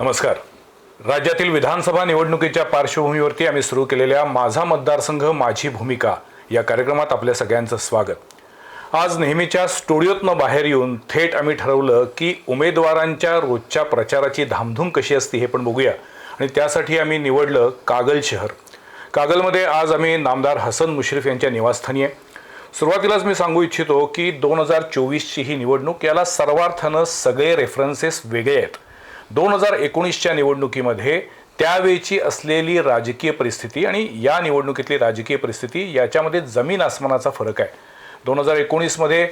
नमस्कार. राज्यातील विधानसभा निवडणुकीच्या पार्श्वभूमीवरती आम्ही सुरू केलेल्या माझा मतदारसंघ माझी भूमिका या कार्यक्रमात आपल्या सगळ्यांचं स्वागत. आज नेहमीच्या स्टुडिओतनं बाहेर येऊन थेट आम्ही ठरवलं की उमेदवारांच्या रोजच्या प्रचाराची धामधूम कशी असते हे पण बघूया. आणि त्यासाठी आम्ही निवडलं कागल शहर. कागलमध्ये आज आम्ही नामदार हसन मुश्रीफ यांच्या निवासस्थानी आहे. सुरुवातीलाच मी सांगू इच्छितो की दोन हजार चोवीसची ही निवडणूक याला सर्वार्थानं सगळे रेफरन्सेस वेगळे आहेत. दोन हजार एकोणीसच्या निवडणुकीमध्ये त्यावेळची असलेली राजकीय परिस्थिती आणि या निवडणुकीतली राजकीय परिस्थिती याच्यामध्ये जमीन आसमानाचा फरक आहे. दोन हजार एकोणीसमध्ये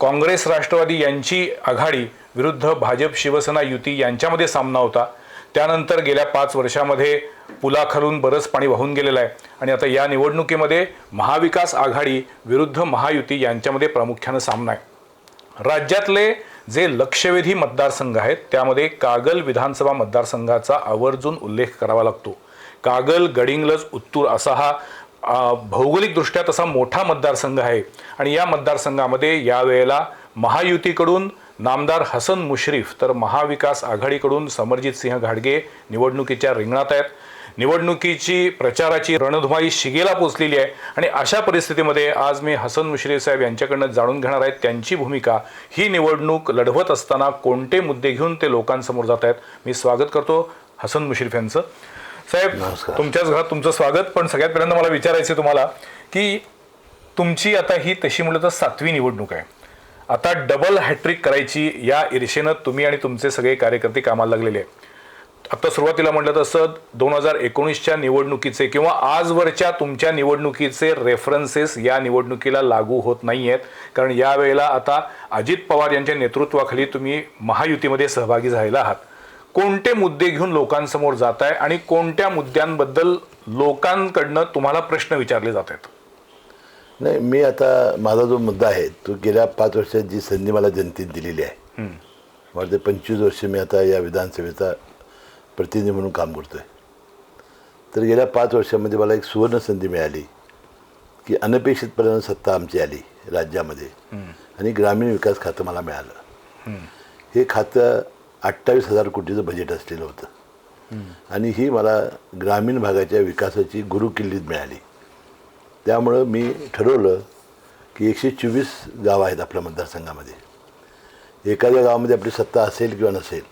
काँग्रेस राष्ट्रवादी यांची आघाडी विरुद्ध भाजप शिवसेना युती यांच्यामध्ये सामना होता. त्यानंतर गेल्या पाच वर्षामध्ये पुलाखालून बरंच पाणी वाहून गेलेलं आहे. आणि आता या निवडणुकीमध्ये महाविकास आघाडी विरुद्ध महायुती यांच्यामध्ये प्रामुख्यानं सामना आहे. राज्यातले जे लक्षवेधी मतदारसंघ आहेत त्यामध्ये कागल विधानसभा मतदारसंघाचा आवर्जून उल्लेख करावा लागतो. कागल गडिंगलज उत्तूर असा हा भौगोलिकदृष्ट्या तसा मोठा मतदारसंघ आहे. आणि या मतदारसंघामध्ये यावेळेला महायुतीकडून नामदार हसन मुश्रीफ तर महाविकास आघाडीकडून समरजित सिंह घाडगे निवडणुकीच्या रिंगणात आहेत. निवडणुकीची प्रचाराची रणधुमाई शिगेला पोचलेली आहे. आणि अशा परिस्थितीमध्ये आज मी हसन मुश्रीफ साहेब यांच्याकडनं जाणून घेणार आहेत त्यांची भूमिका. ही निवडणूक लढवत असताना कोणते मुद्दे घेऊन ते लोकांसमोर जात आहेत? मी स्वागत करतो हसन मुश्रीफ यांचं. साहेब. तुमच्याच घरात तुमचं स्वागत. पण सगळ्यात पहिल्यांदा मला विचारायचं तुम्हाला की तुमची आता ही तशी म्हटलं तर सातवी निवडणूक आहे. आता डबल हॅट्रिक करायची या ईर्षेनं तुम्ही आणि तुमचे सगळे कार्यकर्ते कामाला लागलेले आहे आता सुरुवातीला म्हटलं तसं दोन हजार एकोणीसच्या निवडणुकीचे किंवा आजवरच्या तुमच्या निवडणुकीचे रेफरन्सेस या निवडणुकीला लागू होत नाही आहेत कारण यावेळेला आता अजित पवार यांच्या नेतृत्वाखाली तुम्ही महायुतीमध्ये सहभागी झालेला आहात. कोणते मुद्दे घेऊन लोकांसमोर जात आहे आणि कोणत्या मुद्द्यांबद्दल लोकांकडनं तुम्हाला प्रश्न विचारले जात आहेत? नाही मी आता माझा जो मुद्दा आहे तो गेल्या पाच वर्षात जी संधी मला जनतेने दिलेली आहे मला ते पंचवीस वर्ष मी आता या विधानसभेचा प्रतिनिधी म्हणून काम करतो आहे तर गेल्या पाच वर्षामध्ये मला एक सुवर्ण संधी मिळाली की अनपेक्षितपणे सत्ता आमची आली राज्यामध्ये. आणि ग्रामीण विकास खातं मला मिळालं. हे खातं अठ्ठावीस हजार कोटीचं बजेट असलेलं होतं. आणि ही मला ग्रामीण भागाच्या विकासाची गुरुकिल्लीत मिळाली. त्यामुळं मी ठरवलं की एकशे चोवीस गावं आहेत आपल्या मतदारसंघामध्ये. एखाद्या गावामध्ये आपली सत्ता असेल किंवा नसेल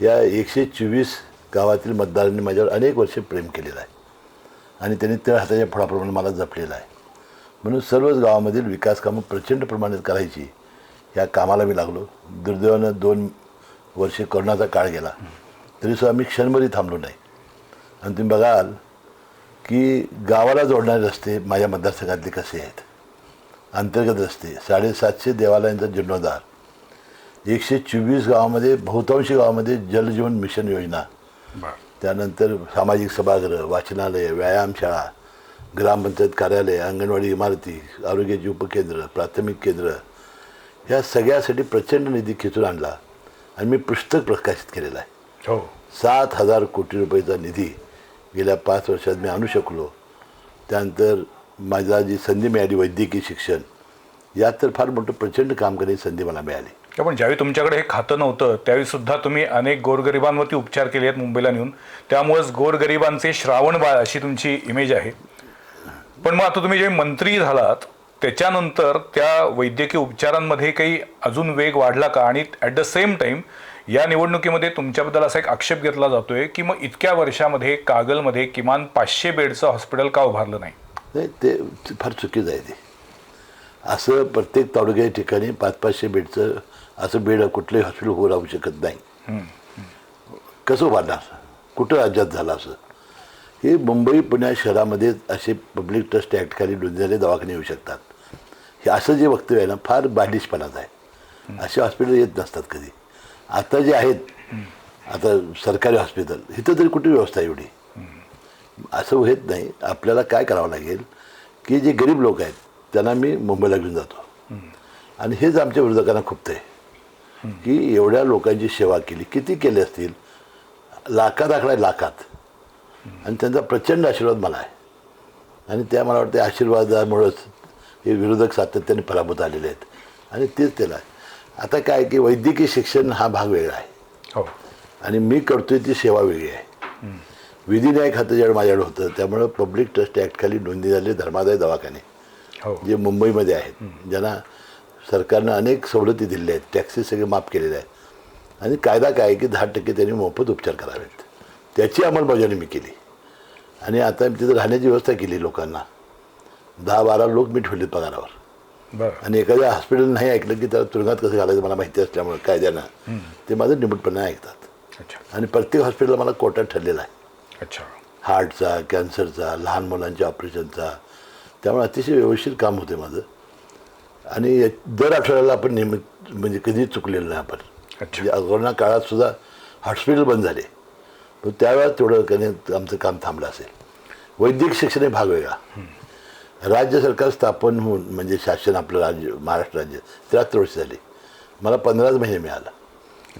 या एकशे चोवीस गावातील मतदारांनी माझ्यावर अनेक वर्षे प्रेम केलेलं आहे. आणि त्यांनी त्या हाताच्या फळाप्रमाणे मला जपलेलं आहे. म्हणून सर्वच गावामधील विकास कामं प्रचंड प्रमाणात करायची या कामाला मी लागलो. दुर्दैवानं दोन वर्षे कोरोनाचा काळ गेला. तरीसुद्धा मी क्षणभरही थांबलो नाही. आणि तुम्ही बघाल की गावाला जोडणारे रस्ते माझ्या मतदारसंघातले कसे आहेत? अंतर्गत रस्ते साडेसातशे देवालयांचा जीर्णोद्धार एकशे चोवीस गावामध्ये बहुतांशी गावामध्ये जलजीवन मिशन योजना. त्यानंतर सामाजिक सभागृह वाचनालय व्यायामशाळा ग्रामपंचायत कार्यालय अंगणवाडी इमारती आरोग्याची उपकेंद्र प्राथमिक केंद्र ह्या सगळ्यासाठी प्रचंड निधी खेचून आणला. आणि मी पुस्तक प्रकाशित केलेलं आहे. हो. सात हजार कोटी रुपयेचा निधी गेल्या पाच वर्षात मी आणू शकलो. त्यानंतर माझा जी संधी मिळाली वैद्यकीय शिक्षण यात तर फार मोठं प्रचंड काम करण्याची संधी मला मिळाली. पण ज्यावेळी तुमच्याकडे हे खातं नव्हतं त्यावेळी सुद्धा तुम्ही अनेक गोरगरिबांवरती उपचार केले आहेत मुंबईला नेऊन. त्यामुळेच गोरगरिबांचे श्रावण बाळ अशी तुमची इमेज आहे. पण मग आता तुम्ही जे मंत्री झालात त्याच्यानंतर त्या वैद्यकीय उपचारांमध्ये काही अजून वेग वाढला का? आणि ॲट द सेम टाइम या निवडणुकीमध्ये तुमच्याबद्दल असा एक आक्षेप घेतला जातोय की मग इतक्या वर्षामध्ये कागलमध्ये किमान पाचशे बेडचं हॉस्पिटल का उभारलं नाही? नाही ते ते फार चुकीचं आहे ते. असं प्रत्येक तालुक्याच्या ठिकाणी पाच पाचशे बेडचं असं बेड कुठलंही हॉस्पिटल होऊ राहू शकत नाही. कसं वाढणार कुठं राज्यात झालं असं? हे मुंबई पुण्या शहरामध्ये असे पब्लिक ट्रस्ट ॲक्टखाली नोंदलेले दवाखाने येऊ शकतात. हे असं जे वक्तव्य आहे ना फार बालिशपणाचं आहे. असे हॉस्पिटल येत नसतात कधी. आता जे आहेत आता सरकारी हॉस्पिटल इथं तरी कुठे व्यवस्था आहे एवढी? असं होत नाही. आपल्याला काय करावं लागेल? की जे गरीब लोक आहेत त्यांना मी मुंबईला घेऊन जातो. आणि हेच आमच्या विरोधकांना खूपतं आहे की एवढ्या लोकांची सेवा केली. किती केले असतील? लाखात आकडा आहे, लाखात. आणि त्यांचा प्रचंड आशीर्वाद मला आहे. आणि त्या मला वाटतं आशीर्वादामुळंच हे विरोधक सातत्याने पराभूत आलेले आहेत. आणि तेच त्याला. आता काय की वैद्यकीय शिक्षण हा भाग वेगळा आहे. हो. आणि मी करतोय ती सेवा वेगळी आहे. विधी न्याय खातं ज्यावेळी माझ्याकडे होतं त्यामुळं पब्लिक ट्रस्ट ॲक्टखाली नोंदणी झालेले धर्मादाय दवाखाने हो. जे मुंबईमध्ये आहेत. ज्यांना सरकारनं अनेक सवलती दिलेल्या आहेत. टॅक्सेस सगळे माफ केलेले आहेत. आणि कायदा काय आहे की दहा टक्के त्यांनी मोफत उपचार करावेत. त्याची अंमलबजावणी मी केली. आणि आता मी तिथं राहण्याची व्यवस्था केली लोकांना. दहा बारा लोक मी ठेवले पगारावर. आणि एखाद्या हॉस्पिटल नाही ऐकलं की त्याला तुरुंगात कसं घालायचं मला माहिती असल्यामुळे कायद्यानं. ते माझं निमूटपणे ऐकतात. अच्छा. आणि प्रत्येक हॉस्पिटल मला कोर्टात ठरलेला आहे. अच्छा. हार्टचा कॅन्सरचा लहान मुलांच्या ऑपरेशनचा. त्यामुळे अतिशय व्यवस्थित काम होते माझं. आणि दर आठवड्याला आपण नियमित म्हणजे कधीच चुकलेलं नाही आपण. अच्छा. म्हणजे कोरोना काळात सुद्धा हॉस्पिटल बंद झाले. पण त्यावेळेस तेवढं कधी आमचं काम थांबलं असेल. वैद्यक शिक्षण हे भाग वेगळा. राज्य सरकार स्थापन होऊन म्हणजे शासन आपलं राज्य महाराष्ट्र राज्य त्र्याहत्तर वर्ष झाली. मला पंधराच महिने मिळालं.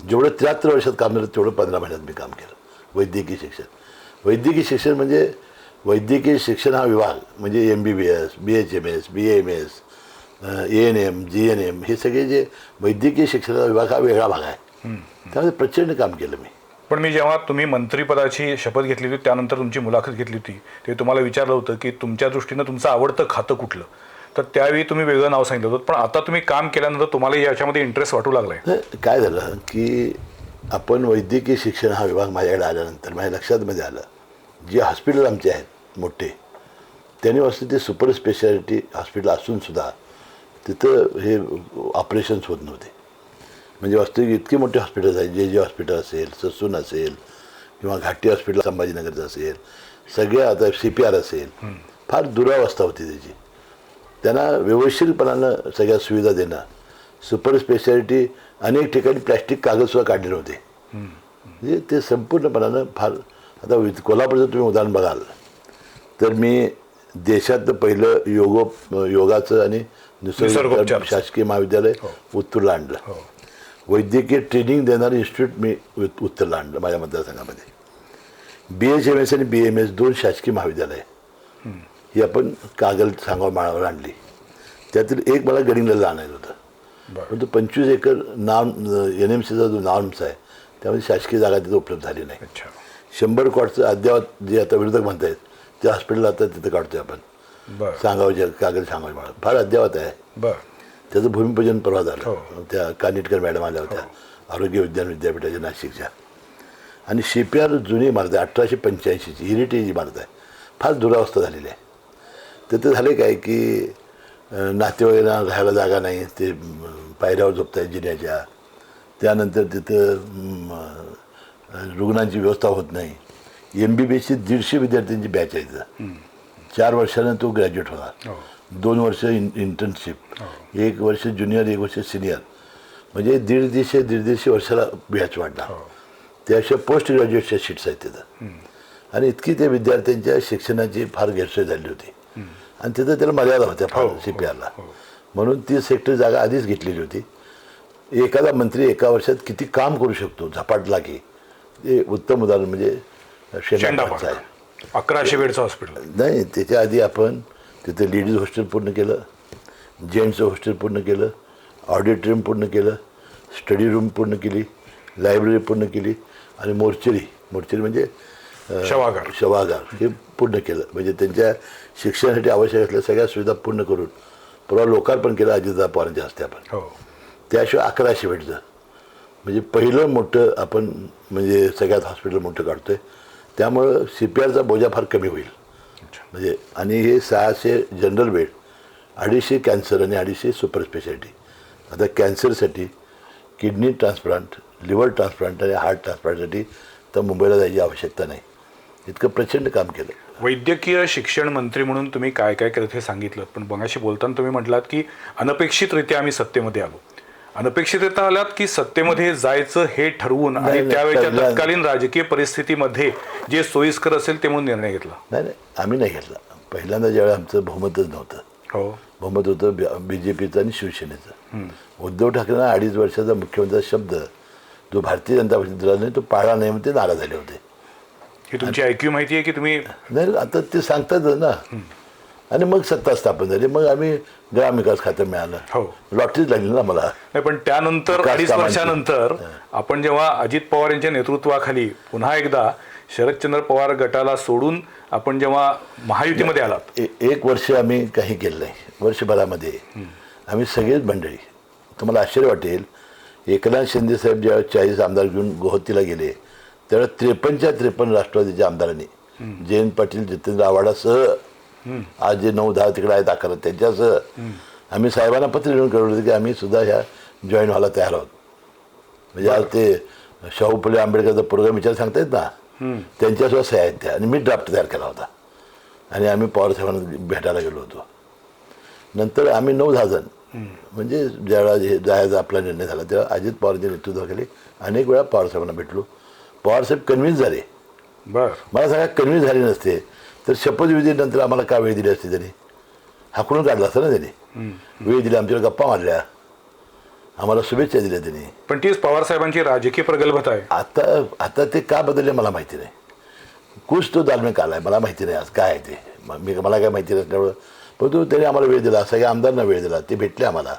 जेवढं त्र्याहत्तर वर्षात काम झालं तेवढं पंधरा महिन्यात मी काम केलं. वैद्यकीय शिक्षण. वैद्यकीय शिक्षण म्हणजे वैद्यकीय शिक्षण हा विभाग म्हणजे M B B S B H M S B M S A N M G N M हे सगळे जे वैद्यकीय शिक्षणाचा विभाग हा वेगळा भाग आहे. त्यामध्ये प्रचंड काम केलं मी. पण मी जेव्हा तुम्ही मंत्रिपदाची शपथ घेतली होती त्यानंतर तुमची मुलाखत घेतली होती ते तुम्हाला विचारलं होतं की तुमच्या दृष्टीनं तुमचं आवडतं खातं कुठलं? तर त्यावेळी तुम्ही वेगळं नाव सांगितलं होतं पण आता तुम्ही काम केल्यानंतर तुम्हाला याच्यामध्ये इंटरेस्ट वाटू लागलाय. तर काय झालं की आपण वैद्यकीय शिक्षण हा विभाग माझ्याकडे आल्यानंतर माझ्या लक्षात मध्ये आलं जे हॉस्पिटल आमचे आहेत मोठे त्यांनी वस्तू ते सुपर स्पेशालिटी हॉस्पिटल असूनसुद्धा तिथं हे ऑपरेशन्स होत नव्हते. म्हणजे वास्तविक इतके मोठे हॉस्पिटल्स आहेत जे जे हॉस्पिटल असेल ससून असेल किंवा घाटी हॉस्पिटल संभाजीनगरचं असेल सगळ्या आता सी पी आर असेल. फार दुरावस्था होती त्याची. त्यांना व्यवस्थितपणानं सगळ्या सुविधा देणं. सुपर स्पेशालिटी अनेक ठिकाणी प्लॅस्टिक कागदसुद्धा काढले होते. म्हणजे ते संपूर्णपणानं फार आता कोल्हापूरचं तुम्ही उदाहरण बघाल. तर मी देशातलं पहिलं योग योगाचं आणि निसर्ग. शासकीय महाविद्यालय उत्तूरला आणलं हो. वैद्यकीय ट्रेनिंग देणारं इन्स्टिट्यूट मी उत- उत्तरला आणलं माझ्या मतदारसंघामध्ये. बी एच एम एस आणि बी एम एस दोन शासकीय महाविद्यालय. ही आपण कागल सांगाव माळावर आणली. त्यातील एक मला गडिंगला आणायचं होतं. परंतु पंचवीस एकर नाम एन एम सीचा जो नॉर्म्स आहे त्यामध्ये शासकीय जागा तिथं उपलब्ध झाली नाही. शंभर कॉटचं अद्यावत जे आता विरोधक म्हणतायत ते हॉस्पिटल आता तिथं काढतोय आपण. बरं. सांगावच्या कागल सांगाव माळा फार अद्यावत आहे. बरं. त्याचं भूमिपूजन परवा हो. झालं त्या कानिटकर मॅडम आल्या होत्या. आरोग्य विज्ञान विद्यापीठाच्या नाशिकच्या. आणि सी पी आर जुनी इमारत आहे अठराशे पंच्याऐंशीची. हेरिटेज इमारत आहे. फार दुरावस्था झालेली आहे. तर ते झाले काय की नातेवाईकांना राहायला जागा नाही. ते पायऱ्यावर झोपत आहेत जिन्याच्या. त्यानंतर तिथं रुग्णांची व्यवस्था होत नाही. एम बी बी एसची दीडशे विद्यार्थ्यांची बॅच आहे तिथं चार वर्षानं तो ग्रॅज्युएट होणार. हो. दोन वर्ष इन इंटर्नशिप एक वर्ष ज्युनियर एक वर्ष सिनियर म्हणजे दीड दीडशे दीड दीडशे वर्षाला बॅच हो. त्याशिवाय पोस्ट ग्रॅज्युएटच्या सीट्स आहेत तिथं. आणि इतकी त्या विद्यार्थ्यांच्या शिक्षणाची फार गैरसोय झाली होती. आणि तिथं त्याला मर्यादा होत्या फार हो, सी पी आरला हो, हो. म्हणून ती सेक्टर जागा आधीच घेतलेली होती. एखादा मंत्री एका वर्षात किती काम करू शकतो? झपाटला की. ते उत्तम उदाहरण म्हणजे शेंडा आहे. अकराशे बेडचं हॉस्पिटल नाही त्याच्या आधी आपण तिथे लेडीज हॉस्टेल पूर्ण केलं जेंट्सचं हॉस्टेल पूर्ण केलं ऑडिटोरियम पूर्ण केलं स्टडी रूम पूर्ण केली लायब्ररी पूर्ण केली आणि मोर्चरी. मोर्चरी म्हणजे शवागार. शवागार हे पूर्ण केलं. म्हणजे त्यांच्या शिक्षणासाठी आवश्यक असलेल्या सगळ्या सुविधा पूर्ण करून परवा लोकार्पण केलं अजितदा पवारांच्या हस्ते आपण. हो. त्याशिवाय अकराशे बेडचं. म्हणजे पहिलं मोठं आपण म्हणजे सगळ्यात हॉस्पिटल मोठं काढतोय. त्यामुळं सी पी आरचा बोजा फार कमी होईल. म्हणजे आणि हे सहाशे जनरल बेड अडीचशे कॅन्सर आणि अडीचशे सुपर स्पेशालिटी. आता कॅन्सरसाठी किडनी ट्रान्सप्लांट लिव्हर ट्रान्सप्लांट आणि हार्ट ट्रान्सप्लांटसाठी तर मुंबईला जायची आवश्यकता नाही. इतकं प्रचंड काम केलं. वैद्यकीय शिक्षण मंत्री म्हणून तुम्ही काय काय करत हे सांगितलं. पण बघाशी बोलताना तुम्ही म्हटलात की अनपेक्षितरित्या आम्ही सत्तेमध्ये आलो. अनपेक्षितरित्या आलात की सत्तेमध्ये जायचं हे ठरवून आणि त्यावेळेच्या तत्कालीन राजकीय परिस्थितीमध्ये जे सोयीस्कर असेल ते म्हणून निर्णय घेतला. नाही नाही आम्ही नाही घेतला. पहिल्यांदा ज्यावेळी आमचं बहुमतच नव्हतं. हो. बहुमत होतं बी जे पीचं आणि शिवसेनेचं. उद्धव ठाकरेंना अडीच वर्षाचा मुख्यमंत्र्याचा शब्द जो भारतीय जनता पक्षात दिला नाही तो पाळला नाही म्हणून ते नाराज झाले होते. ही तुमची ऐक्यू माहिती आहे की तुम्ही नाही आता ते सांगतातच ना. आणि मग सत्ता स्थापन झाली. मग आम्ही ग्रामविकास खातं मिळालं. हो. लॉटरीच लागली ना मला नाही पण त्यानंतर विकास अडीच. वर्षानंतर आपण जेव्हा अजित पवार यांच्या नेतृत्वाखाली पुन्हा एकदा शरदचंद्र पवार गटाला सोडून आपण जेव्हा महायुतीमध्ये आलात. एक वर्ष आम्ही काही केलं नाही. वर्षभरामध्ये. आम्ही सगळेच मंडळी. तुम्हाला आश्चर्य वाटेल एकनाथ शिंदे साहेब ज्यावेळेस चाळीस आमदार घेऊन गोहतीला गेले त्यावेळेस त्रेपन्नच्या त्रेपन्न राष्ट्रवादीच्या आमदारांनी जयंत पाटील जितेंद्र आव्हाडासह आज जे नऊ दहा तिकडे आहेत अकरा त्यांच्यासह आम्ही साहेबांना पत्र लिहून कळवलं होतं की आम्ही सुद्धा ह्या जॉईन व्हायला तयार आहोत. म्हणजे आज ते शाहू फुले आंबेडकरचा प्रोग्राम विचार सांगतायत ना त्यांच्यासुद्धा सह्या आहेत त्या. आणि मी ड्राफ्ट तयार केला होता. आणि आम्ही पवार साहेबांना भेटायला गेलो होतो. नंतर आम्ही नऊ दहा जण म्हणजे ज्यावेळा हे जायचा आपला निर्णय झाला तेव्हा अजित पवारांच्या नेतृत्वाखाली अनेक वेळा पवार साहेबांना भेटलो. पवारसाहेब कन्व्हिन्स झाले. बर. मला सांगा कन्व्हिन्स झाले नसते. तर शपथविधीनंतर आम्हाला का वेळ दिली असते त्यांनी? हाकलून काढला असतं ना त्यांनी? वेळ दिली आमच्याकडे गप्पा मारल्या. आम्हाला शुभेच्छा दिल्या त्यांनी. पण तीच पवार साहेबांची राजकीय प्रगल्भता आहे. आता आता ते का बदलले मला माहिती नाही. कुछ तो दालमे काल आहे मला माहिती नाही आज काय आहे ते. म- मला काय माहिती नसल्यामुळं परंतु त्यांनी आम्हाला वेळ दिला सगळ्या आमदारांना वेळ दिला ते भेटले आम्हाला.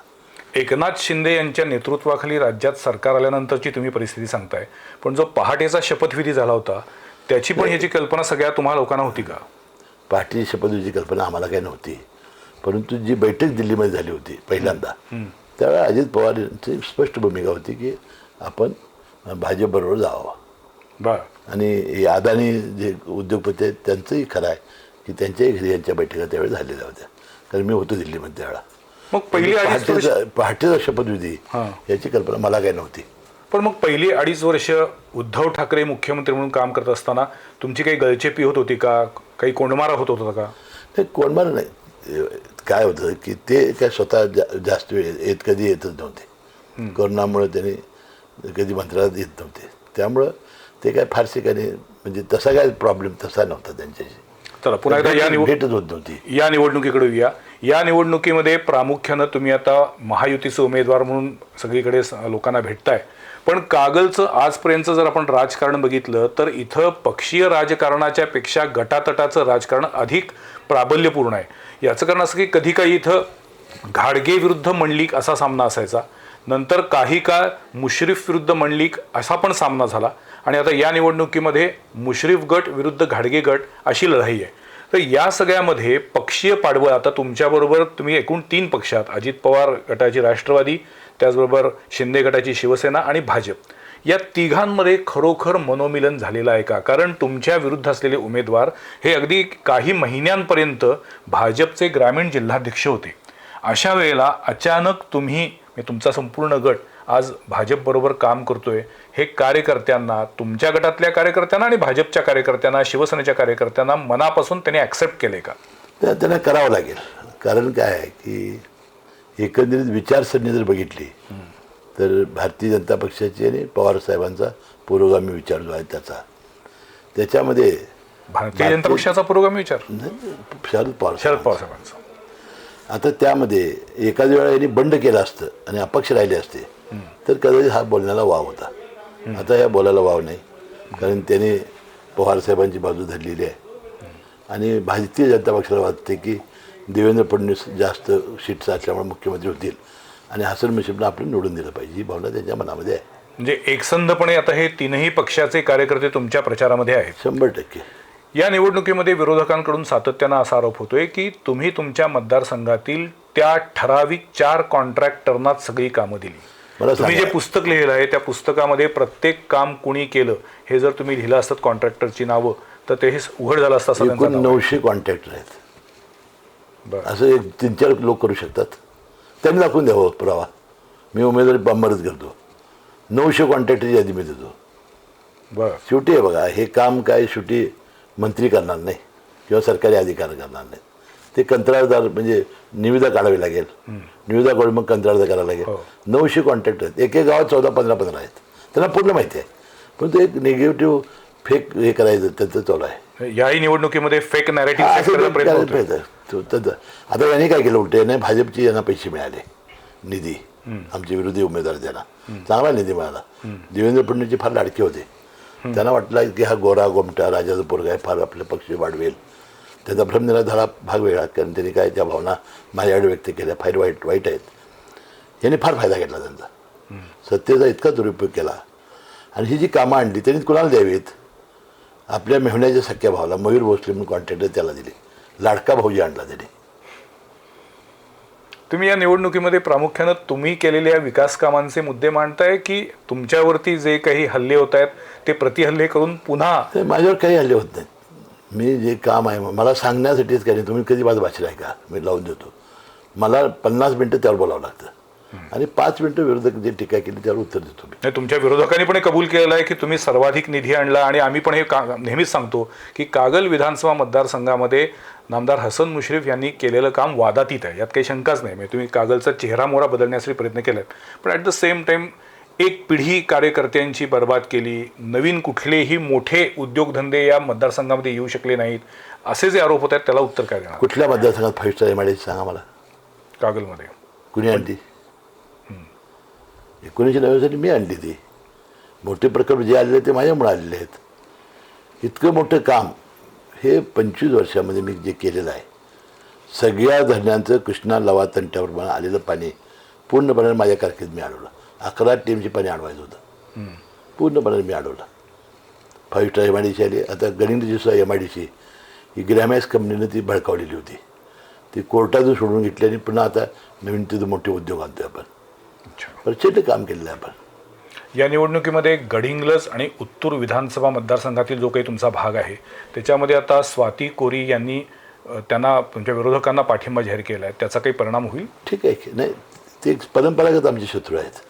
एकनाथ शिंदे यांच्या नेतृत्वाखाली राज्यात सरकार आल्यानंतरची तुम्ही परिस्थिती सांगताय. पण जो पहाटेचा शपथविधी झाला होता त्याची पण ह्याची कल्पना सगळ्या तुम्हा लोकांना होती का? पार्टी शपथविधीची कल्पना आम्हाला काही नव्हती. परंतु जी बैठक दिल्लीमध्ये झाली होती पहिल्यांदा त्यावेळेला अजित पवार यांची स्पष्ट भूमिका होती की आपण भाजपबरोबर जावं. बर. आणि अदानी जे उद्योगपती आहेत त्यांचंही खरं आहे की त्यांच्याही घरी यांच्या बैठका त्यावेळी झालेल्या होत्या. कारण मी होतो दिल्लीमध्ये त्यावेळेला मग पहिली पहाटेचा पहाटेचा शपथविधी. याची कल्पना मला काही नव्हती. पण मग पहिली अडीच वर्ष उद्धव ठाकरे मुख्यमंत्री म्हणून काम करत असताना तुमची काही गळचेपी होत होती का? काही कोंडमारा होत होता का? ते कोणमार नाही. काय होतं की ते काय स्वतः जा जास्त वेळ येत कधी येतच नव्हते. कोरोनामुळे त्यांनी कधी मंत्रालयात येत नव्हते. त्यामुळं ते काय फारसे काही म्हणजे तसा काय प्रॉब्लेम तसा नव्हता त्यांच्याशी. चला पुन्हा एकदा या निवड भेटच होत नव्हती. या निवडणुकीकडे येऊया. या निवडणुकीमध्ये प्रामुख्यानं तुम्ही आता महायुतीचे उमेदवार म्हणून सगळीकडे स- लोकांना भेटताय. पण कागलचं आजपर्यंत जर आपण राजकारण बघितलं तर इथं पक्षीय राजकारणाच्या पेक्षा गटातटाचं राजकारण अधिक प्राबल्यपूर्ण आहे. याचं कारण असं की कधी काही इथं घाडगे विरुद्ध मंडलिक असा सामना असायचा. नंतर काही काळ मुश्रीफ विरुद्ध मंडलिक असा पण सामना झाला. आणि आता या निवडणुकीमध्ये मुश्रीफ गट विरुद्ध घाडगे गट अशी लढाई आहे. तर या सगळ्यामध्ये पक्षीय पाडबळ आता तुमच्याबरोबर तुम्ही एकूण तीन पक्षात अजित पवार गटाची राष्ट्रवादी त्याचबरोबर शिंदे गटाची शिवसेना आणि भाजप. या तिघांमध्ये खरोखर मनोमिलन झालेलं आहे का? कारण तुमच्या विरुद्ध असलेले उमेदवार हे अगदी काही महिन्यांपर्यंत भाजपचे ग्रामीण जिल्हाध्यक्ष होते. अशा वेळेला अचानक तुम्ही तुमचा संपूर्ण गट आज भाजपबरोबर काम करतोय. हे कार्यकर्त्यांना तुमच्या गटातल्या कार्यकर्त्यांना आणि भाजपच्या कार्यकर्त्यांना शिवसेनेच्या कार्यकर्त्यांना मनापासून त्यांनी ॲक्सेप्ट केले का? त्यांना करावं लागेल. कारण काय आहे की एकंदरीत विचारसरणी जर बघितली तर भारतीय जनता पक्षाची आणि पवार साहेबांचा पुरोगामी विचार जो आहे त्याचा. त्याच्यामध्ये भारतीय जनता पक्षाचा पुरोगामी विचार? शरद पवार शरद पवार साहेबांचा. आता त्यामध्ये एखाद्या वेळा यांनी बंड केलं असतं आणि अपक्ष राहिले असते तर कदाचित हा बोलण्याला वाव होता. आता या बोलायला वाव नाही कारण त्याने पवार साहेबांची बाजू धरलेली आहे. आणि भारतीय जनता पक्षाला वाटते की देवेंद्र फडणवीस जास्त सीट्स असल्यामुळे मुख्यमंत्री होतील आणि हसन मुश्रीफला आपण निवडून दिलं पाहिजे ही भावना त्यांच्या मनामध्ये आहे म्हणजे एकसंधपणे आता हे तीनही पक्षाचे कार्यकर्ते तुमच्या प्रचारामध्ये आहेत शंभर टक्के या निवडणुकीमध्ये विरोधकांकडून सातत्यानं असा आरोप होतोय की तुम्ही तुमच्या मतदारसंघातील त्या ठराविक चार कॉन्ट्रॅक्टरनाच सगळी कामं दिली मला तुम्ही जे. पुस्तक लिहिलं आहे त्या पुस्तकामध्ये प्रत्येक काम कुणी केलं हे जर तुम्ही लिहिलं असतं कॉन्ट्रॅक्टरची नावं तर ते हे उघड झालं असतं. नऊशे कॉन्ट्रॅक्टर आहेत. असं एक तीन चार लोक करू शकतात. त्यांनी दाखवून द्यावं पुरावा. मी उमेदवारी बंबारच करतो. नऊशे कॉन्ट्रॅक्टरची यादी मी देतो. बरं. शेवटी आहे बघा हे काम काय शेवटी मंत्री करणार नाही किंवा सरकारी अधिकारी करणार नाही. ते कंत्राटदार म्हणजे निविदा काढावी लागेल. निविदा काढून मग कंत्राटदार करावं लागेल. हो. नऊशे कॉन्ट्रॅक्ट आहेत. एक एक गावात चौदा पंधरा पंधरा आहेत. त्यांना पूर्ण माहिती आहे. पण ते एक निगेटिव्ह फेक हे करायचं त्यांचं चालू आहे. याही निवडणुकीमध्ये फेक नॅरेटिव्ह आता यांनी काय केलं उलटे? नाही भाजपची यांना पैसे मिळाले. निधी. आमचे विरोधी उमेदवार त्यांना चांगला निधी मिळाला. देवेंद्र फडणवीसचे फार लाडके होते. त्यांना वाटलं की हा गोरा गोमटा राजाचा पोरगा आहे फार आपले पक्ष वाढवेल. त्यांचा भ्रमनिरा झाला भाग वेगळा कारण त्यांनी काय त्या भावना माझ्याकडे व्यक्त केल्या. फार वाईट वाईट आहेत. यांनी फार फायदा घेतला त्यांचा. सत्तेचा इतका दुरुपयोग केला. आणि ही जी कामं आणली त्यांनी कुणाला द्यावीत? आपल्या मेहण्याच्या सख्या भावाला मयूर भोसले म्हणून कॉन्ट्रॅक्टर त्याला दिले. लाडका भाऊजी आणला त्याने. तुम्ही या निवडणुकीमध्ये प्रामुख्यानं तुम्ही केलेल्या विकास कामांचे मुद्दे मांडताय की तुमच्यावरती जे काही हल्ले होत आहेत ते प्रतिहल्ले करून पुन्हा ते माझ्यावर काही हल्ले होत नाहीत. मी जे काम आहे मला सांगण्यासाठीच काही नाही. तुम्ही कधी माझं भाषण आहे का मी लावून देतो. मला पन्नास मिनटं त्यावर बोलावं लागतं. आणि पाच मिनटं विरोधक जे टीका केली त्यावर उत्तर देतो मी. तुमच्या विरोधकांनी पण कबूल केलेलं आहे की तुम्ही सर्वाधिक निधी आणला आणि आम्ही पण हे का नेहमीच सांगतो की कागल विधानसभा मतदारसंघामध्ये नामदार हसन मुश्रीफ यांनी केलेलं काम वादातीत आहे. यात काही शंकाच नाही. म्हणजे तुम्ही कागलचा चेहरा मोहरा बदलण्यासाठी प्रयत्न केलात. पण ॲट द सेम टाइम एक पिढी कार्यकर्त्यांची बर्बाद केली. नवीन कुठलेही मोठे उद्योगधंदे या मतदारसंघामध्ये येऊ शकले नाहीत. असे जे आरोप होत आहेत त्याला उत्तर काय देणार? कुठल्या मतदारसंघात फाईव्ह स्टार एम सांगा मला. कागलमध्ये. कुणी आणली? एकोणीसशे नव्याण्णवसाठी मी आणली ती. मोठे प्रकल्प जे आलेले ते माझ्यामुळे आलेले आहेत. इतकं मोठं काम हे पंचवीस वर्षामध्ये मी जे केलेलं आहे सगळ्या धरणांचं कृष्णा लवा तंट्यावर आलेलं पाणी पूर्णपणे माझ्या कारकिर्दीत मी अडवलं. अकरा टीमची पाणी अडवायचं होतं. पूर्णपणे मी अडवलं. Five star M I D C आली. आता गणित सुद्धा एम आय डी सी ही ग्रॅमॅक्स कंपनीनं ती भडकावलेली होती. ती कोर्टातून सोडून घेतली आणि पुन्हा आता नवीन तिथं मोठे उद्योग आणतोय आपण. प्रचंड काम केलेलं आहे आपण. या निवडणुकीमध्ये गडिंग्लज आणि उत्तूर विधानसभा मतदारसंघातील जो काही तुमचा भाग आहे त्याच्यामध्ये आता स्वाती कोरी यांनी त्यांना तुमच्या विरोधकांना पाठिंबा जाहीर केला आहे त्याचा काही परिणाम होईल? ठीक आहे. की नाही ते परंपरागत आमचे शत्रू आहेत.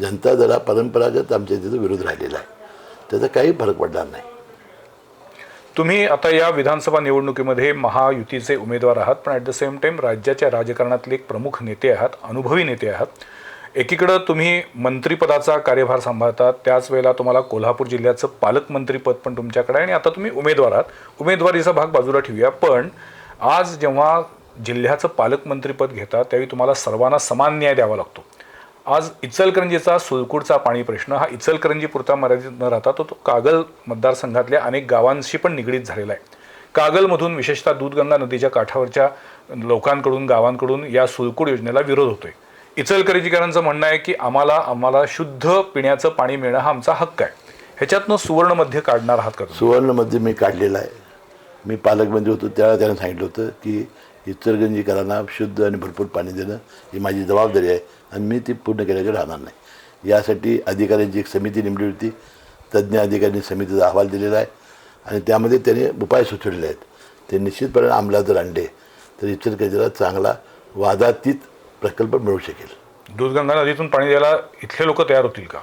जनता दल परंपरागत आमच्या तिथं विरोध राहिलेला आहे. त्याचा काही फरक पडणार नाही. तुम्ही आता या विधानसभा निवडणुकीमध्ये महायुतीचे उमेदवार आहात पण ॲट द सेम टाइम राज्याच्या राजकारणातले एक प्रमुख नेते आहात अनुभवी नेते आहात. एकीकडं तुम्ही मंत्रिपदाचा कार्यभार सांभाळतात त्याच वेळेला तुम्हाला कोल्हापूर जिल्ह्याचं पालकमंत्रीपद पण तुमच्याकडे आहे आणि आता तुम्ही उमेदवार आहात. उमेदवारीचा भाग बाजूला ठेवूया. पण आज जेव्हा जिल्ह्याचं पालकमंत्रीपद घेता त्यावेळी तुम्हाला सर्वांना समान न्याय द्यावा लागतो. आज इचलकरंजीचा सुलकुडचा पाणी प्रश्न हा इचलकरंजी पुरता मर्यादित न राहता तो तो कागल मतदारसंघातल्या अनेक गावांशी पण निगडीत झालेला आहे. कागलमधून विशेषतः दूधगंगा नदीच्या काठावरच्या लोकांकडून गावांकडून या सुलकुड योजनेला विरोध होतोय. इचलकरंजीकरांचं म्हणणं आहे की आम्हाला आम्हाला शुद्ध पिण्याचं पाणी मिळणं हा आमचा हक्क आहे. ह्याच्यातनं सुवर्णमध्ये काढणार आहात का सुवर्णमध्ये मी काढलेला आहे. मी पालकमंत्री होतो त्यावेळेला त्यानं सांगितलं होतं की इचलगंजीकरांना शुद्ध आणि भरपूर पाणी देणं ही माझी जबाबदारी आहे आणि मी ती पूर्ण केल्याकडे राहणार नाही. यासाठी अधिकाऱ्यांची एक समिती नेमली होती. तज्ज्ञ अधिकाऱ्यांनी समितीचा अहवाल दिलेला आहे आणि त्यामध्ये त्याने उपाय सुचवलेले आहेत. ते निश्चितपणे अंमलात जर आणले. तर इचलकरंजीला चांगला वादातीत प्रकल्प मिळू शकेल. दूधगंगा नदीतून पाणी द्यायला इथले लोक तयार होतील का?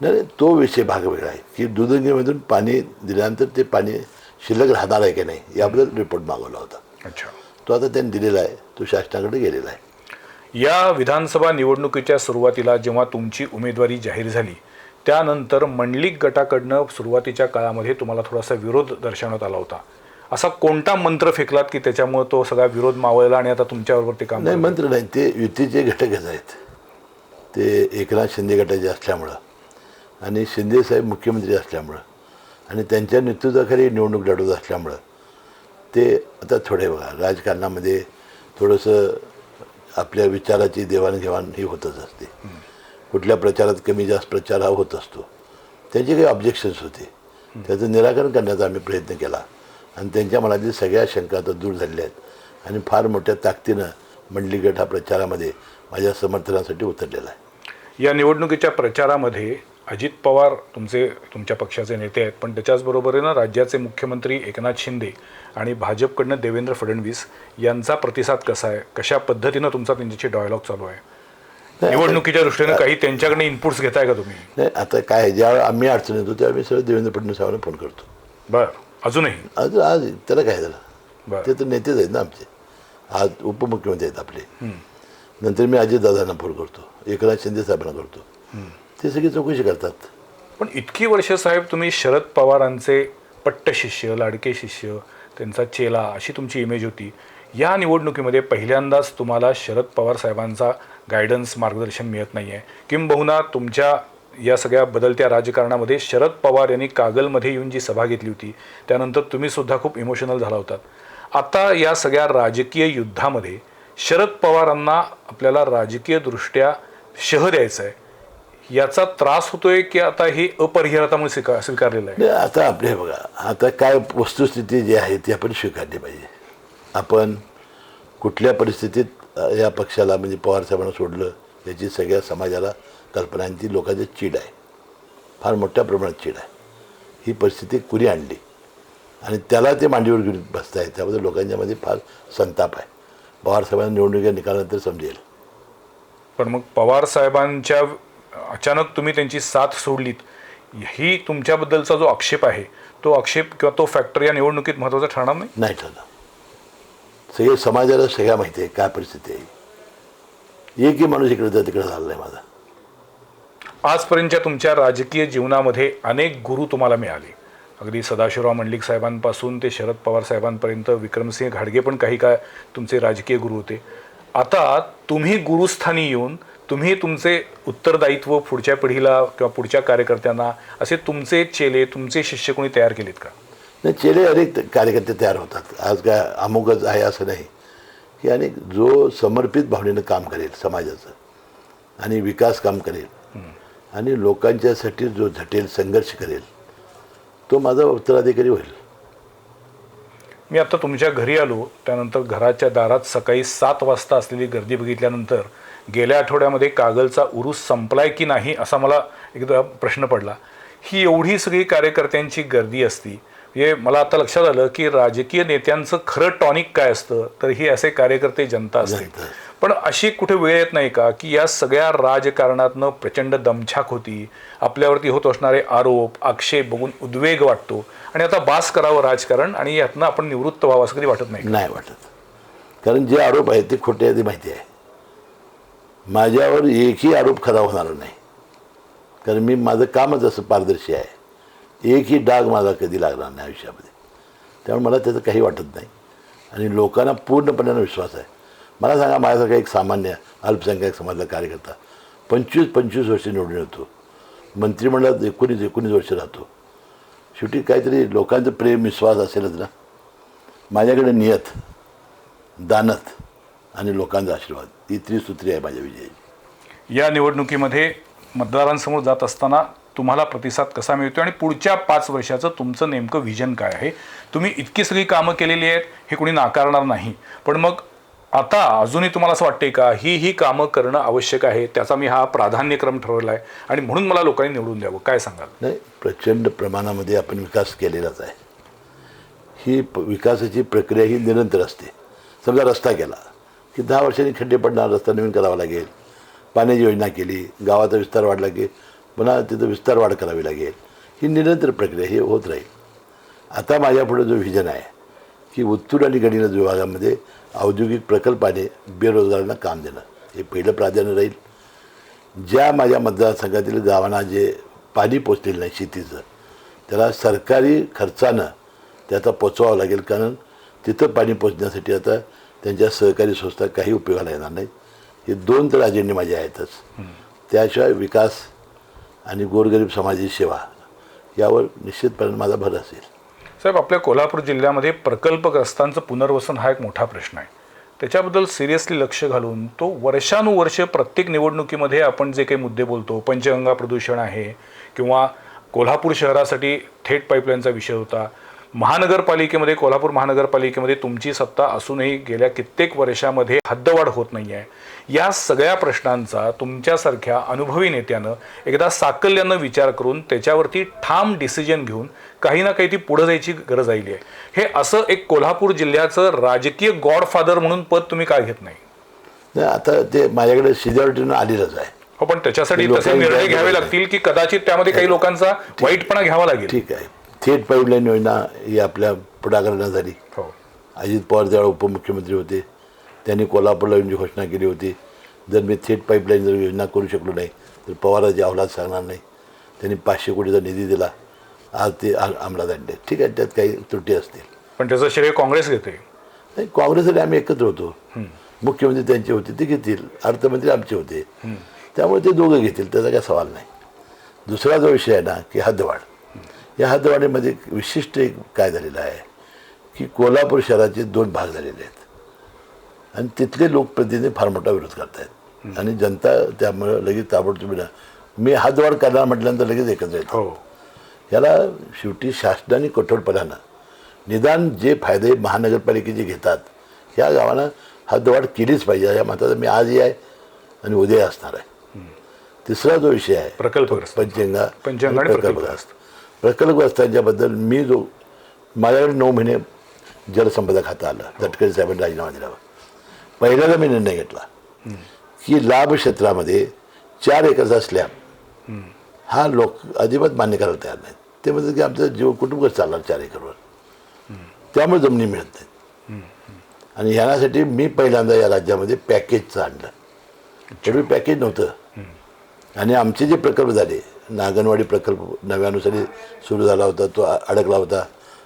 नाही तो विषय भाग वेगळा आहे. की दुधंगीमधून पाणी दिल्यानंतर ते पाणी शिल्लक राहणार आहे की नाही याबद्दल रिपोर्ट मागवला होता. अच्छा. तो आता त्यांनी दिलेला आहे तो शासनाकडे गेलेला आहे. या विधानसभा निवडणुकीच्या सुरुवातीला जेव्हा तुमची उमेदवारी जाहीर झाली त्यानंतर मंडलिक गटाकडनं सुरुवातीच्या काळामध्ये तुम्हाला थोडासा विरोध दर्शवण्यात आला होता. असा कोणता मंत्र फेकलात की त्याच्यामुळे तो सगळा विरोध मावळला आणि आता तुमच्याबरोबर ते काम नाही मंत्र नाही ते युतीचे घटकच आहेत. ते एकनाथ शिंदे गटाचे असल्यामुळं आणि शिंदेसाहेब मुख्यमंत्री असल्यामुळं आणि त्यांच्या नेतृत्वाखाली निवडणूक लढवत असल्यामुळं ते आता थोडे बघा राजकारणामध्ये थोडंसं आपल्या विचाराची देवाणघेवाण ही होतच असते. कुठल्या प्रचारात कमी जास्त प्रचार हा होत असतो. त्यांचे काही ऑब्जेक्शन्स होते. त्याचं निराकरण करण्याचा आम्ही प्रयत्न केला. आणि त्यांच्या मनातील सगळ्या शंका आता दूर झालेल्या आहेत. आणि फार मोठ्या ताकदीनं मंडली गट हा प्रचारामध्ये माझ्या समर्थनासाठी उतरलेला आहे. या निवडणुकीच्या प्रचारामध्ये अजित पवार तुमचे तुमच्या पक्षाचे नेते आहेत. पण त्याच्याचबरोबरीनं राज्याचे मुख्यमंत्री एकनाथ शिंदे आणि भाजपकडनं देवेंद्र फडणवीस यांचा प्रतिसाद कसा आहे? कशा पद्धतीनं तुमचा त्यांच्याशी डायलॉग चालू आहे? निवडणुकीच्या दृष्टीनं काही त्यांच्याकडनं इनपुट्स घेताय का तुम्ही? नाही आता काय ज्यावेळी आम्ही अडचण येतो त्यावेळी मी सरळ देवेंद्र फडणवीस साहेबांना फोन करतो. बर. अजूनही? आज आज त्याला काय झालं? बर. ते तर नेतेच आहेत ना आमचे. आज उपमुख्यमंत्री आहेत आपले. नंतर मी अजितदादांना फोन करतो. एकनाथ शिंदे साहेबांना करतो. ते सगळी चौकशी करतात. पण इतकी वर्ष साहेब तुम्ही शरद पवारांचे पट्ट शिष्य लाडके शिष्य त्यांचा चेला अशी तुमची इमेज होती. या निवडणुकीमध्ये पहिल्यांदाच तुम्हाला शरद पवार साहेबांचा गायडन्स मार्गदर्शन मिळत नाही आहे किंबहुना तुमच्या या सगळ्या बदलत्या राजकारणामध्ये शरद पवार यांनी कागलमध्ये येऊन जी सभा घेतली होती त्यानंतर तुम्हीसुद्धा खूप इमोशनल झाला होतात आता या सगळ्या राजकीय युद्धामध्ये शरद पवारांना आपल्याला राजकीयदृष्ट्या शह द्यायचं आहे. याचा त्रास होतोय की आता हे अपरिहार्यतामुळे स्वीकार स्वीकारलेलं आहे? आता आपले बघा आता काय वस्तुस्थिती जी आहे ती आपण स्वीकारली पाहिजे. आपण कुठल्या परिस्थितीत या पक्षाला म्हणजे पवार साहेबांना सोडलं याची सगळ्या समाजाला कल्पनांची लोकांची चीड आहे. फार मोठ्या प्रमाणात चीड आहे. ही परिस्थिती कुणी आणली. आणि त्याला ते मांडीवर घेऊन बसताय. त्याबद्दल लोकांच्यामध्ये फार संताप आहे. पवार साहेबांना निवडणुकीच्या निकालानंतर समजेल. पण मग पवार साहेबांच्या अचानक तुम्ही त्यांची साथ सोडलीत. ही तुमच्याबद्दलचा जो आक्षेप आहे तो आक्षेप किंवा तो फॅक्टर या निवडणुकीत महत्त्वाचा ठरणार नाही? नाही ठरलं सगळे समाजाला सगळ्या माहिती आहे. काय परिस्थिती आहे? एकही माणूस इकडे जा तिकडे झाला नाही माझा. आजपर्यंतच्या तुमच्या राजकीय जीवनामध्ये अनेक गुरु तुम्हाला मिळाले. अगदी सदाशिवराव मंडलिक साहेबांपासून ते शरद पवार साहेबांपर्यंत विक्रमसिंह घाडगे पण काही काय तुमचे राजकीय गुरु होते. आता तुम्ही गुरुस्थानी येऊन तुम्ही तुमचे उत्तरदायित्व पुढच्या पिढीला किंवा पुढच्या कार्यकर्त्यांना असे तुमचे चेले तुमचे शिष्य कोणी तयार केलेत का? नाही चेले अनेक कार्यकर्ते तयार होतात. आज काय अमुकच आहे असं नाही. की अनेक जो समर्पित भावनेनं काम करेल समाजाचं आणि विकास काम करेल आणि लोकांच्यासाठी जो झटेल संघर्ष करेल तो माझा उत्तराधिकारी होईल. मी आता तुमच्या घरी आलो. त्यानंतर घराच्या दारात सकाळी सात वाजता असलेली गर्दी बघितल्यानंतर गेल्या आठवड्यामध्ये कागलचा उरूस संपलाय की नाही असा मला एकदा प्रश्न पडला. ही एवढी सगळी कार्यकर्त्यांची गर्दी असती. म्हणजे मला आता लक्षात आलं की राजकीय नेत्यांचं खरं टॉनिक काय असतं? तर ही असे कार्यकर्ते जनता असते. पण अशी कुठे वेळ येत नाही का? की या सगळ्या राजकारणातनं प्रचंड दमछाक होती. आपल्यावरती होत असणारे आरोप आक्षेप बघून उद्वेग वाटतो. आणि आता बास करावं राजकारण आणि यातनं आपण निवृत्त व्हावं असं कधी वाटत नाही नाही वाटत. कारण जे आरोप आहेत ते खोटे आहेत ते माहिती आहे. माझ्यावर एकही आरोप खरा होणार नाही. कारण मी माझं कामच असं पारदर्शी आहे. एकही डाग माझा कधी लागणार नाही आयुष्यामध्ये. त्यामुळे मला त्याचं काही वाटत नाही. आणि लोकांना पूर्णपणे विश्वास आहे. मला सांगा माझ्यासारखा एक सामान्य अल्पसंख्याक समाजाचा कार्यकर्ता पंचवीस पंचवीस वर्ष निवडून येतो. मंत्रिमंडळात एकोणीस एकोणीस वर्ष राहतो. शेवटी काहीतरी लोकांचं प्रेम विश्वास असेलच ना. माझ्याकडे नियत दानत आणि लोकांचा आशीर्वाद ही त्रिसूत्री आहे माझ्या विजयाची. या निवडणुकीमध्ये मतदारांसमोर जात असताना तुम्हाला प्रतिसाद कसा मिळतो आणि पुढच्या पाच वर्षाचं तुमचं नेमकं व्हिजन काय आहे? तुम्ही इतकी सगळी कामं केलेली आहेत हे कोणी नाकारणार नाही. पण मग आता अजूनही तुम्हाला असं वाटते का ही ही कामं करणं आवश्यक आहे त्याचा मी हा प्राधान्यक्रम ठरवला आहे आणि म्हणून मला लोकांनी निवडून द्यावं काय सांगाल? नाही प्रचंड प्रमाणामध्ये आपण विकास केलेलाच आहे. ही प विकासाची प्रक्रिया ही निरंतर असते. समजा रस्ता केला की दहा वर्षांनी खड्डे पडणार रस्ता नवीन करावा लागेल. पाण्याची योजना केली गावाचा विस्तार वाढला की पुन्हा तिथं विस्तार वाढ करावी लागेल. ही निरंतर प्रक्रिया ही होत राहील. आता माझ्यापुढे जो व्हिजन आहे की उत्तूर आणि गडिंग्लज विभागामध्ये औद्योगिक प्रकल्पाने बेरोजगारांना काम देणं. हे पहिलं प्राधान्य राहील. ज्या माझ्या मतदारसंघातील गावांना जे पाणी पोचलेलं नाही शेतीचं त्याला सरकारी खर्चानं ते आता पोचवावं लागेल. कारण तिथं पाणी पोचण्यासाठी आता त्यांच्या सहकारी संस्था काही उपयोगाला येणार नाहीत. हे दोन तर अजेंडे माझे आहेतच. त्याशिवाय विकास आणि गोरगरीब समाजाची सेवा. यावर निश्चितपणे माझा भर असेल. साहेब आपल्या कोल्हापूर जिल्ह्यामध्ये प्रकल्पग्रस्तांचं पुनर्वसन हा एक मोठा प्रश्न आहे. त्याच्याबद्दल सिरियसली लक्ष घालून तो वर्षानुवर्ष प्रत्येक निवडणुकीमध्ये आपण जे काही मुद्दे बोलतो पंचगंगा प्रदूषण आहे किंवा कोल्हापूर शहरासाठी थेट पाईपलाईनचा विषय होता महानगरपालिकेमध्ये कोल्हापूर महानगरपालिकेमध्ये तुमची सत्ता असूनही गेल्या कित्येक वर्षामध्ये हद्दवाढ होत नाही आहे या सगळ्या प्रश्नांचा तुमच्यासारख्या अनुभवी नेत्यानं एकदा साकल्यानं विचार करून त्याच्यावरती ठाम डिसिजन घेऊन काही ना काही ती पुढं जायची गरज आली आहे हे असं एक कोल्हापूर जिल्ह्याचं राजकीय गॉडफादर म्हणून पद तुम्ही काय घेत नाही? आता ते माझ्याकडे सिजॉरिटीनं आलेलंच आहे. हो पण त्याच्यासाठी तसे निर्णय घ्यावे लागतील की कदाचित त्यामध्ये काही लोकांचा वाईटपणा घ्यावा लागेल? ठीक आहे. थेट पाईपलाईन योजना ही आपल्या पुढाकारानं झाली. हो. अजित पवार त्यावेळेला उपमुख्यमंत्री होते. त्यांनी कोल्हापूरला येऊन जी घोषणा केली होती जर मी थेट पाईपलाईन जर योजना करू शकलो नाही तर पवाराची अवलाद सांगणार नाही. त्यांनी पाचशे कोटीचा निधी दिला. आज ते अंमलात आणले. ठीक आहे त्यात काही त्रुटी असतील. पण त्याचं श्रेय काँग्रेस घेते. नाही काँग्रेससाठी आम्ही एकत्र होतो. मुख्यमंत्री त्यांचे होते ते घेतील. अर्थमंत्री आमचे होते. त्यामुळे ते दोघं घेतील त्याचा काही सवाल नाही. दुसरा जो विषय आहे ना की हद्दवाढ. या हद्दवाढीमध्ये एक विशिष्ट एक काय झालेलं आहे की कोल्हापूर शहराचे दोन भाग झालेले आहेत. आणि तिथले लोकप्रतिनिधी फार मोठा विरोध करतायत. आणि जनता त्यामुळे लगेच ताबडतोब मी हातवाढ करणार म्हटल्यानंतर लगेच एकत्र येतो. हो. याला शेवटी शासनाने कठोरपणानं निदान जे फायदे महानगरपालिकेचे घेतात ह्या गावानं हद्दवाढ केलीच पाहिजे. या मताचा मी आजही आहे आणि उद्या असणार आहे. तिसरा जो विषय आहे प्रकल्पग्रस्त. पंचगंगा पंचगंगा आणि प्रकल्पग्रस्त. प्रकल्पग्रस्तांच्याबद्दल मी जो माझ्याकडे नऊ महिने जलसंपदा खातं आलं तटकरे साहेबांनी राजीनामा दिला. पहिल्यांदा मी निर्णय घेतला की लाभ क्षेत्रामध्ये चार एकरचा स्लॅब हा लोक अजिबात मान्य करायला तयार नाहीत. ते म्हणतात की आमचं जीव कुटुंब चालणार चार एकरवर. त्यामुळे जमिनी मिळत नाहीत. आणि ह्यासाठी मी पहिल्यांदा या राज्यामध्ये पॅकेजचं आणलं. पूर्वी पॅकेज नव्हतं. आणि आमचे जे प्रकल्प झाले नागनवाडी प्रकल्प नव्यानुसारी सुरू झाला होता तो अडकला होता.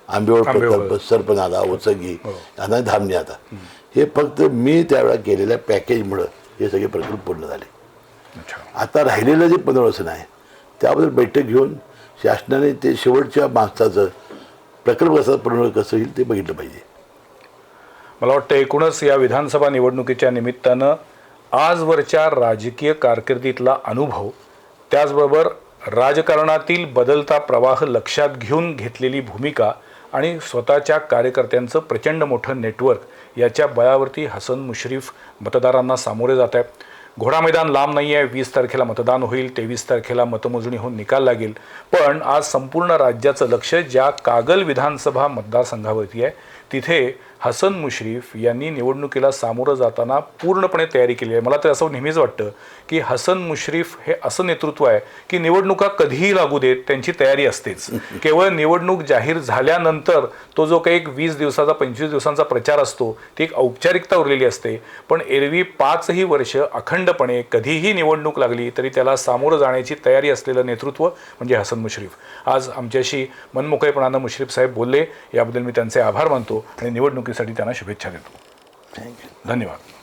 आंबेवड. प्रकल्प सरपणाला ओसंगी आता धामणी आता. हे फक्त मी त्यावेळेला केलेल्या पॅकेजमुळं हे सगळे प्रकल्प पूर्ण झाले. आता राहिलेलं जे पुनर्वसन आहे त्याबद्दल बैठक घेऊन शासनाने ते शेवटच्या माणसाचं प्रकल्प कसा पूर्ण कसं होईल ते बघितलं पाहिजे. मला वाटतं एकूणच या विधानसभा निवडणुकीच्या निमित्तानं आजवरच्या राजकीय कारकिर्दीतला अनुभव त्याचबरोबर राजकारणातील बदलता प्रवाह लक्षात घेऊन घेतलेली भूमिका आणि स्वतःच्या कार्यकर्त्यांचं प्रचंड मोठं नेटवर्क याच्या बळावरती हसन मुश्रीफ मतदारांना सामोरे जात आहे घोडा मैदान लांब नाही आहे वीस तारखेला मतदान होईल तेवीस तारखेला मतमोजणी होऊन निकाल लागेल. पण आज संपूर्ण राज्याचं लक्ष ज्या कागल विधानसभा मतदारसंघावरती आहे तिथे हसन मुश्रीफ यांनी निवडणुकीला सामोरं जाताना पूर्णपणे तयारी केली आहे. मला तर असं नेहमीच वाटतं की हसन मुश्रीफ हे असं नेतृत्व आहे की निवडणुका कधीही लागू देत त्यांची तयारी असतेच. केवळ निवडणूक जाहीर झाल्यानंतर तो जो काही एक वीस दिवसाचा पंचवीस दिवसांचा प्रचार असतो ती एक औपचारिकता उरलेली असते. पण एरवी पाचही वर्ष अखंडपणे कधीही निवडणूक लागली तरी त्याला सामोरं जाण्याची तयारी असलेलं नेतृत्व म्हणजे हसन मुश्रीफ. आज आमच्याशी मनमोकळेपणानं मुश्रीफ साहेब बोलले. याबद्दल मी त्यांचे आभार मानतो आणि निवडणुकीसाठी त्यांना शुभेच्छा देतो. थँक्यू धन्यवाद.